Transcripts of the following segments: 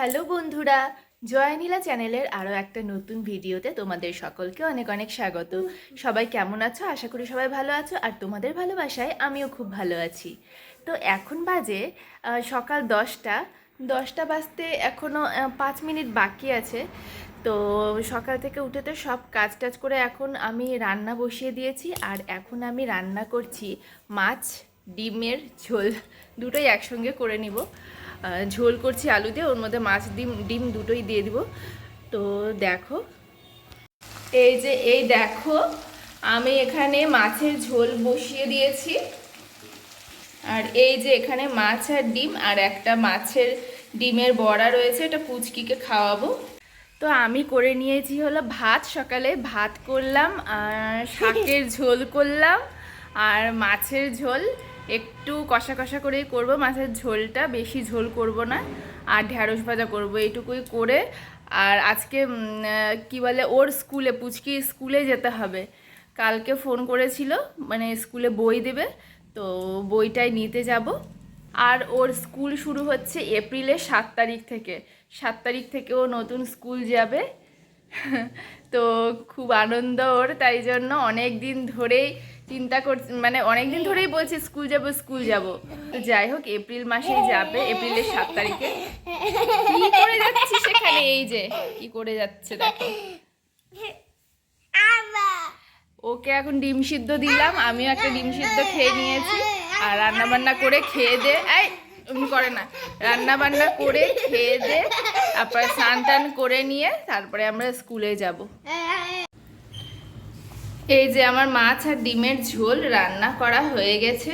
Hello বন্ধুরা, জয়নীলা চ্যানেলের আরও একটা নতুন ভিডিওতে তোমাদের সকলকে অনেক অনেক স্বাগত। সবাই কেমন আছো? আশা করি সবাই ভালো আছো আর তোমাদের ভালোবাসায় আমিও খুব ভালো আছি। তো এখন বাজে সকাল দশটা। দশটা বাজতে এখনও পাঁচ মিনিট বাকি আছে। তো সকাল থেকে উঠে তো সব কাজ টাজ করে এখন আমি রান্না বসিয়ে দিয়েছি আর এখন আমি রান্না করছি মাছ, ডিমের ঝোল, দুটোই একসঙ্গে করে নিব। ঝোল করছি আলু দিয়ে ওর মধ্যে মাছ ডিম ডিম দুটোই দিয়ে দিব। তো দেখো এই যে এই দেখো আমি এখানে মাছের ঝোল বসিয়ে দিয়েছি। আর এই যে এখানে মাছ আর ডিম আর একটা মাছের ডিমের বড়া রয়েছে এটা পুচকিকে খাওয়াবো। তো আমি করে নিয়েছি হলো ভাত সকালে ভাত করলাম আর শাকের ঝোল করলাম আর মাছের ঝোল। একটু কষা কষা করেই করব, মাছের ঝোলটা বেশি ঝোল করব না, আর ঢ্যাঁড়স ভাজা করব, এইটুকুই করে। আর আজকে কি বলে, ওর স্কুলে পুচকি স্কুলে যেতে হবে। কালকে ফোন করেছিল মানে স্কুলে বই দেবে, তো বইটাই নিতে যাব। আর ওর স্কুল শুরু হচ্ছে এপ্রিলের সাত তারিখ থেকে। সাত তারিখ থেকে ও নতুন স্কুল যাবে। তো খুব আনন্দ ওর, তাই জন্য অনেক দিন ধরেই চিন্তা করছি মানে অনেক দিন ধরেই বলছে, স্কুল যাব স্কুল যাব। তো যাই হোক, এপ্রিল মাসেই যাবে, এপ্রিলের সাত তারিখে। কি করে যাচ্ছি সেখানে এই যে, কি করে যাচ্ছে দেখো। ওকে এখন ডিম সিদ্ধ দিলাম, আমিও একটা ডিম সিদ্ধ খেয়ে নিয়েছি। আর রান্না বান্না করে খেয়ে দে। এই করে না। রান্না বান্না করে খেয়ে দে, তারপরে স্নান টান করে নিয়ে, তারপরে আমরা স্কুলে যাব। এই যে আমার মাছ আর ডিমের ঝোল রান্না করা হয়ে গেছে।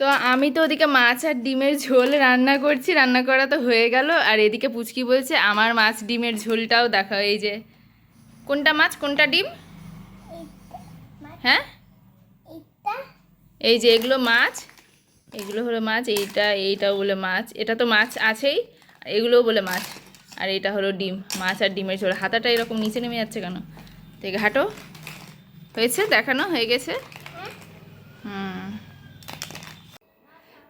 তো আমি তো ওদিকে মাছ আর ডিমের ঝোল রান্না করছি, রান্না করা তো হয়ে গেল। আর এদিকে পুচকি বলছে, আমার মাছ ডিমের ঝোলটাও দেখা, এই যে, কোনটা মাছ, কোনটা ডিম? হ্যাঁ? এই যে এগুলো মাছ, এগুলো হলো মাছ, এইটা, এইটাও বলে মাছ, এটা তো মাছ আছেই, এগুলোও বলে মাছ। আর এটা হলো ডিম, মাছ আর ডিমের ঝোল, হাতাটা এরকম নিচে নেমে যাচ্ছে কেন? থেকে হাঁটো। হয়েছে দেখানো হয়ে গেছে। হুম।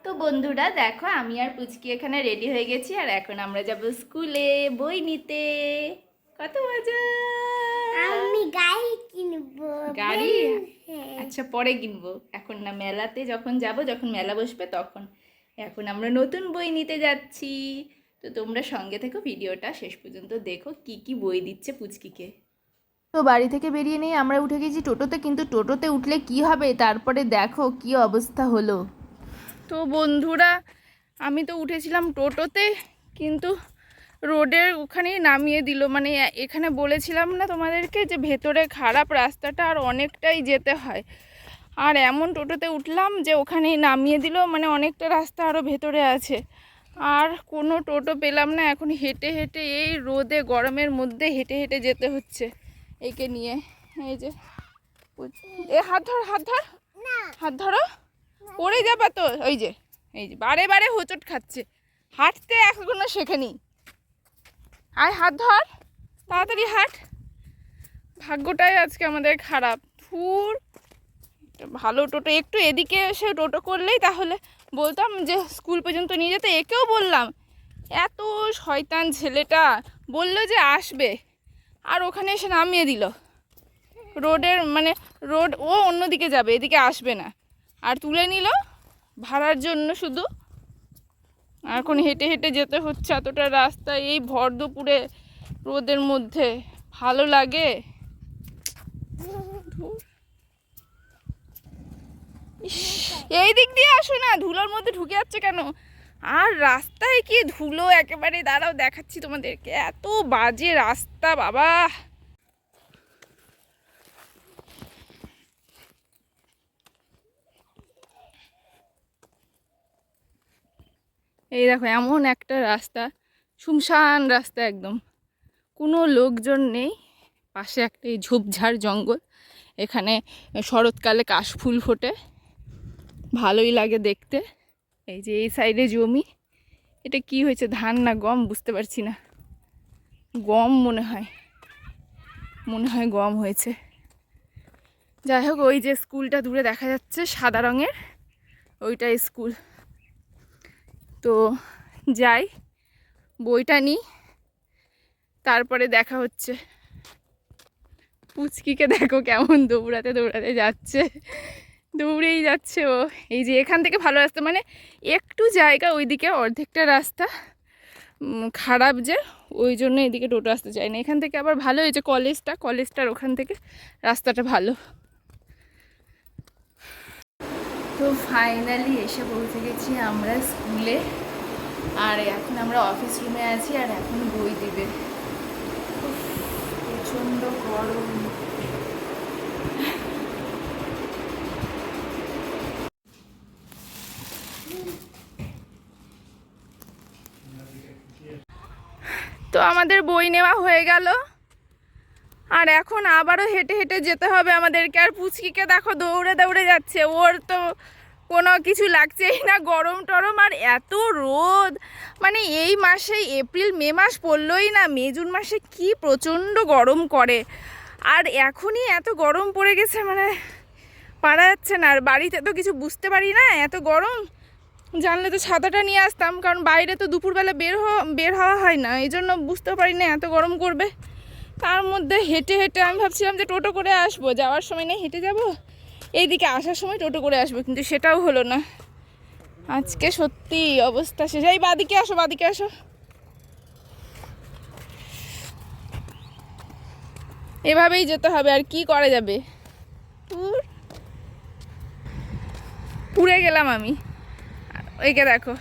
তো বন্ধুরা দেখো আমি আর পুচকি এখানে রেডি হয়ে গেছি আর এখন আমরা যাব স্কুলে বই নিতে। কত মজা! আমি গাড়ি কিনবো গাড়ি। আচ্ছা পরে কিনবো। এখন না মেলাতে যখন যাব যখন মেলা বসবে তখন। এখন আমরা নতুন বই নিতে যাচ্ছি। তো তোমরা সঙ্গে থেকো ভিডিওটা শেষ পর্যন্ত দেখো কি কি বই দিচ্ছে পুচকিকে। তো বাড়ি থেকে বেরিয়ে নিয়ে আমরা উঠে গেছি টোটোতে, কিন্তু টোটোতে উঠলে কি হবে? তারপরে দেখো কি অবস্থা হলো। তো বন্ধুরা, আমি তো উঠেছিলাম টোটোতে, কিন্তু রোডের ওখানেই নামিয়ে দিল। মানে এখানে বলেছিলাম না তোমাদেরকে যে ভেতরে খারাপ রাস্তাটা আর অনেকটাই যেতে হয়। আর এমন টোটোতে উঠলাম যে ওখানেই নামিয়ে দিল মানে অনেকটা রাস্তা আরও ভেতরে আছে। আর কোনো টোটো পেলাম না, এখন হেঁটে হেঁটে এই রোদে, গরমের মধ্যে হেঁটে হেঁটে যেতে হচ্ছে। একে নিয়ে এই যে এ হাত ধর হাত ধর। হাত ধরো। পড়ে যাবা তো ওই যে এই যে বারে বারে হোঁচট খাচ্ছে। হাঁটতে এখনও শেখেনি। আর হাত ধর তাড়াতাড়ি হাঁট। ভাগ্যটাই আজকে আমাদের খারাপ। একটা ভালো টোটো। একটু এদিকে এসে টোটো করলেই তাহলে বলতাম যে স্কুল পর্যন্ত নিয়ে যেতে। একেও বললাম এত শয়তান ছেলেটা বলল যে আসবে। আর ওখানে এসে নামিয়ে দিল। রোডের মানে রোড, ও অন্যদিকে যাবে, এদিকে আসবে না। আর তুলে নিল ভাড়ার জন্য শুধু। আর এখন হেঁটে হেঁটে যেতে হচ্ছে এতটা রাস্তা, এই ভর দুপুরে রোদের মধ্যে। ভালো লাগে? এই দিক দিয়ে আসো না, ধুলোর মধ্যে ঢুকে যাচ্ছে কেন? আর রাস্তায় কি ধুলো একেবারে, দাঁড়াও দেখাচ্ছি তোমাদেরকে। এত বাজে রাস্তা, বাবা। এই দেখো, এমন একটা রাস্তা শুমশান রাস্তা একদম। কোনো লোকজন নেই, পাশে একটা এই ঝোপঝাড় জঙ্গল, এখানে শরৎকালে কাশফুল ফোটে, ভালোই লাগে দেখতে। এই যে এই সাইডে জমি, এটা কি হয়েছে? ধান না গম? বুঝতে পারছি না। গম মনে হয়। মনে হয় গম হয়েছে। যাই হোক, ওই যে স্কুলটা দূরে দেখা যাচ্ছে, সাদা রঙের। ওইটাই স্কুল। তো যাই, বইটা নিই তারপরে দেখা হচ্ছে। পুচকিকে দেখো কেমন দৌড়াতে দৌড়াতে যাচ্ছে। দৌড়েই যাচ্ছে ও। এই যে এখান থেকে ভালো রাস্তা মানে একটু জায়গা ওইদিকে, অর্ধেকটা রাস্তা। খারাপ যে, ওই জন্য এদিকে টোটো আসতে চায় না। এখান থেকে আবার ভালো যে কলেজটা, কলেজটার ওখান থেকে রাস্তাটা ভালো। তো ফাইনালি এসে পৌঁছে গেছি আমরা স্কুলে আর এখন আমরা অফিস রুমে আছি আর এখন বই দিবে। প্রচণ্ড গরম। আমাদের বই নেওয়া হয়ে গেল। আর এখন আবারও হেঁটে হেঁটে যেতে হবে আমাদেরকে। আর পুচকিকে দেখো দৌড়ে দৌড়ে যাচ্ছে। ওর তো কোনো কিছু লাগছেই না, গরম টরম। আর এত রোদ। মানে এই মাসে এপ্রিল, মে মাস পড়লোই না। মে, জুন মাসে কি প্রচণ্ড গরম করে। আর এখনই এত গরম পড়ে গেছে মানে পারা যাচ্ছে না। আর বাড়িতে তো কিছু বুঝতে পারি না, এত গরম। জানলে তো ছাতাটা নিয়ে আসতাম, কারণ বাইরে তো দুপুরবেলা বের হওয়া বের হওয়া হয় না, এই জন্য বুঝতে পারি না এত গরম করবে। তার মধ্যে হেঁটে হেঁটে আমি ভাবছিলাম যে টোটো করে আসব, যাওয়ার সময় না হেঁটে যাব? এইদিকে আসার সময় টোটো করে আসব, কিন্তু সেটাও হলো না। আজকে সত্যি অবস্থা শেষ। এই বাদিকে আসো বাদিকে আসো। এভাবেই যেতে হবে, আর কি করা যাবে। পুড়ে গেলাম আমি। ওইকে দেখো।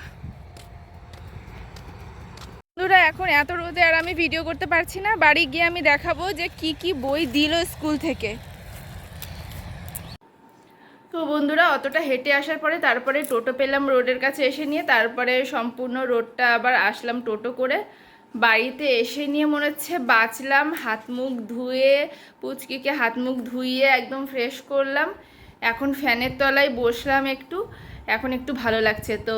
বন্ধুরা, এখন এত রোদে আর আমি ভিডিও করতে পারছি না। বাড়ি গিয়ে আমি দেখাবো যে কি কি বই দিল স্কুল থেকে। তো বন্ধুরা, অতটা হেঁটে আসার পরে তারপরে টোটো পেলাম রোডের কাছে এসে নিয়ে। তারপরে সম্পূর্ণ রোডটা আবার আসলাম টোটো করে। বাড়িতে এসে নিয়ে মনে হচ্ছে বাঁচলাম, হাত মুখ ধুয়ে, পুচকিকে হাত মুখ ধুইয়ে একদম ফ্রেশ করলাম। এখন ফ্যানের তলায় বসলাম একটু। এখন একটু ভালো লাগছে। তো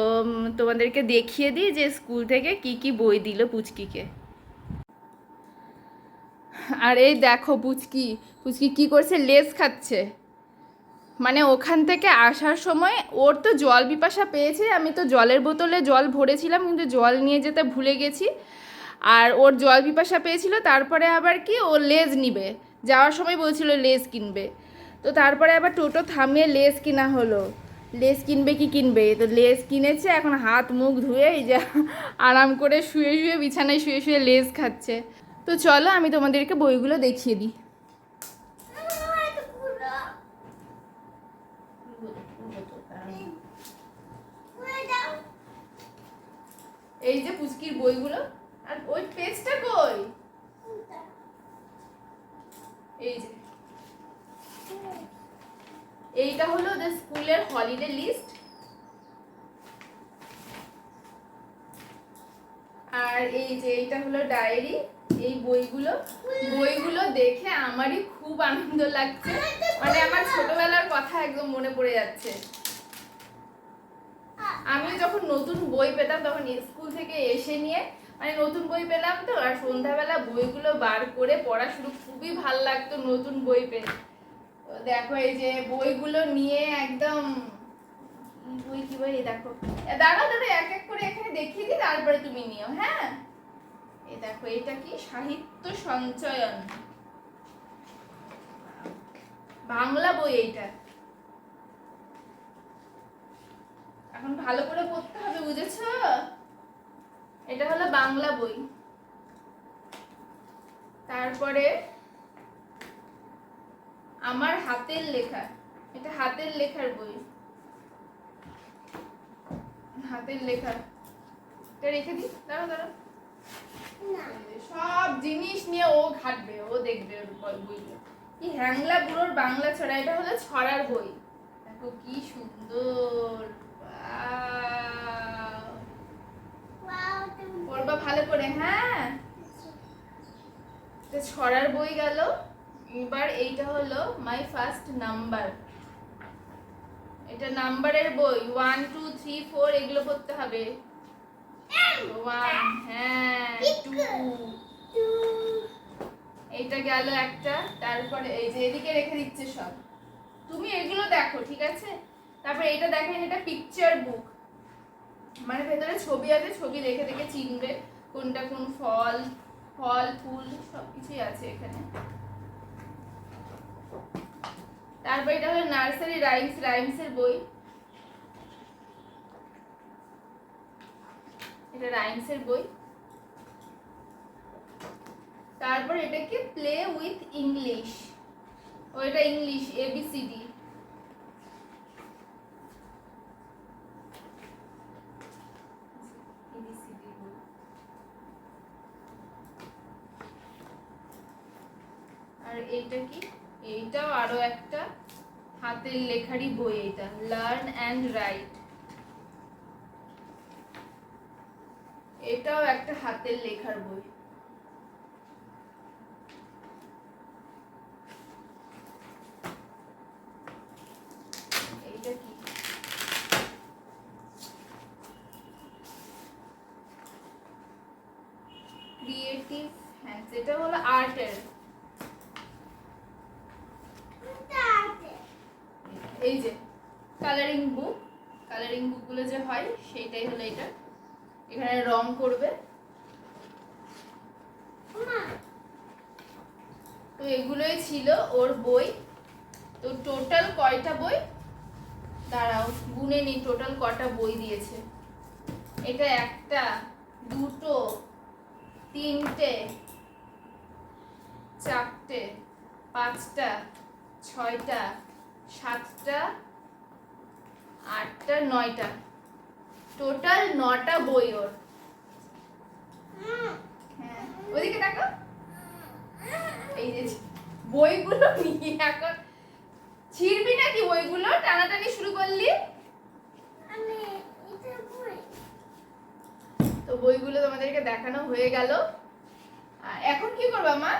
তোমাদেরকে দেখিয়ে দিই যে স্কুল থেকে কি কি বই দিল পুচকিকে। আর এই দেখো পুচকি পুচকি কি করছে? লেজ খাচ্ছে। মানে ওখান থেকে আসার সময় ওর তো জল পিপাসা পেয়েছে, আমি তো জলের বোতলে জল ভরেছিলাম, কিন্তু জল নিয়ে যেতে ভুলে গেছি। আর ওর জল পিপাসা পেয়েছিল, তারপরে আবার কি ও লেজ নিবে। যাওয়ার সময় বলছিল লেজ কিনবে। তো তারপরে আবার টোটো থামিয়ে লেজ কিনা হলো। লেজ কিনবে কি কিনবে? তো লেস কিনেছে, এখন হাত মুখ ধুয়ে এই যে আরাম করে শুয়ে শুয়ে, বিছানায় শুয়ে শুয়ে লেজ খাচ্ছে। তো চলো, আমি তোমাদেরকে বইগুলো দেখিয়ে দিই। এই যে পুচকির বইগুলো। আর ওই পেজটা কই? এই যে। এইটা হলো ওদের স্কুলের হলিডে লিস্ট আর এই যে এইটা হলো ডায়েরি এই বইগুলো। বইগুলো দেখে আমারই খুব আনন্দ লাগছে। মানে আমার ছোটবেলার কথা একদম মনে পড়ে যাচ্ছে। আমি যখন নতুন বই পেতাম তখন স্কুল থেকে এসে নিয়ে মানে নতুন বই পেলাম তো, আর সন্ধ্যাবেলা বইগুলো বার করে পড়া শুরু, খুবই ভালো লাগতো নতুন বই পেয়ে। দেখো এই যে বইগুলো নিয়ে একদম বই কি বই? দেখো। দাঁড়াও দাঁড়াও এক এক করে এখানে দেখিয়ে দিই তারপরে তুমি নিও হ্যাঁ? এই দেখো এটা কি? সাহিত্য সঞ্চয়ন। বাংলা বই এইটা। এখন ভালো করে পড়তে হবে বুঝেছ? এটা হলো বাংলা বই। তারপরে আমার হাতের লেখা। এটা হাতের লেখার বই। হাতের লেখা। এটা রেখে দিই? দাঁড়াও দাঁড়াও। সব জিনিস নিয়ে ও ঘাটবে ও দেখবে বইগুলো কি হ্যাংলা বুড়োর বাংলা ছড়া এটা হলো ছড়ার বই। দেখো কি সুন্দর! পড়বা ভালো করে হ্যাঁ? তো ছড়ার বই গেল। এবার এইটা হলো মাই ফার্স্ট নাম্বার এটা নাম্বারের বই। ওয়ান টু থ্রি ফোর এগুলো পড়তে হবে। ওয়ান হ্যাঁ টু এইটা গেল একটা, তারপরে এই যে এদিকে রেখে দিচ্ছে সব। তুমি এগুলো দেখো, ঠিক আছে? তারপরে এটা দেখেন এটা পিকচার বুক মানে ভেতরে ছবি আছে, ছবি দেখে দেখে চিনবে কোনটা কোন ফল ফল, ফুল সব কিছুই আছে এখানে। তারপর এটা হলো নার্সারি রাইমস, রাইমসের বই। এটা রাইমসের বই। তারপর এটাকে প্লে উইথ ইংলিশ ও, এটা ইংলিশ এবিসিডি আর এইটা কি এইটাও আরও একটা হাতের লেখারই বই এটা লার্ন অ্যান্ড রাইট এটাও একটা হাতের লেখার বই। এইটা কি? ক্রিয়েটিভ হ্যান্ডস এটা হলো আর্টের এই যে কালারিং বুক কালারিং বুকগুলো যে হয়, সেইটাই হলো এটা। এখানে রং করবে। তো এগুলোই ছিল ওর বই। তো টোটাল কয়টা বই? দাঁড়াও, গুনে নি টোটাল কটা বই দিয়েছে। এটা একটা, দুটো, তিনটে, চারটে, পাঁচটা, ছয়টা সাতটা, আটটা, নয়টা। টোটাল নটা বই ওর। হ্যাঁ ওদিকে দেখো। এই যে বইগুলো নিয়ে এখন ছিড়বি নাকি বইগুলো? টানাটানি শুরু করলি? তো বইগুলো তোমাদেরকে দেখানো হয়ে গেল। আর এখন কি করবা মা?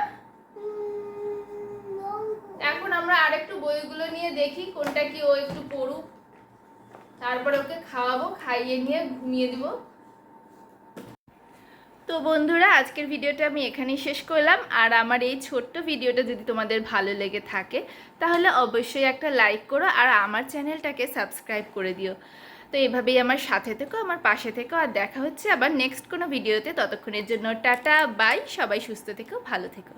এখন আমরা আরেকটু বইগুলো নিয়ে দেখি, কোনটা কি ও একটু পড়ুক। তারপরে ওকে খাওয়াবো, খাইয়ে নিয়ে ঘুমিয়ে দিব। তো বন্ধুরা, আজকের ভিডিওটা আমি এখানেই শেষ করলাম। আর আমার এই ছোট্ট ভিডিওটা যদি তোমাদের ভালো লেগে থাকে, তাহলে অবশ্যই একটা লাইক করো আর আমার চ্যানেলটাকে সাবস্ক্রাইব করে দিও। তো এভাবেই আমার সাথে থেকো, আমার পাশে থেকো আর দেখা হচ্ছে আবার নেক্সট কোনো ভিডিওতে। ততক্ষণের জন্য টাটা বাই সবাই সুস্থ থেকো, ভালো থেকো।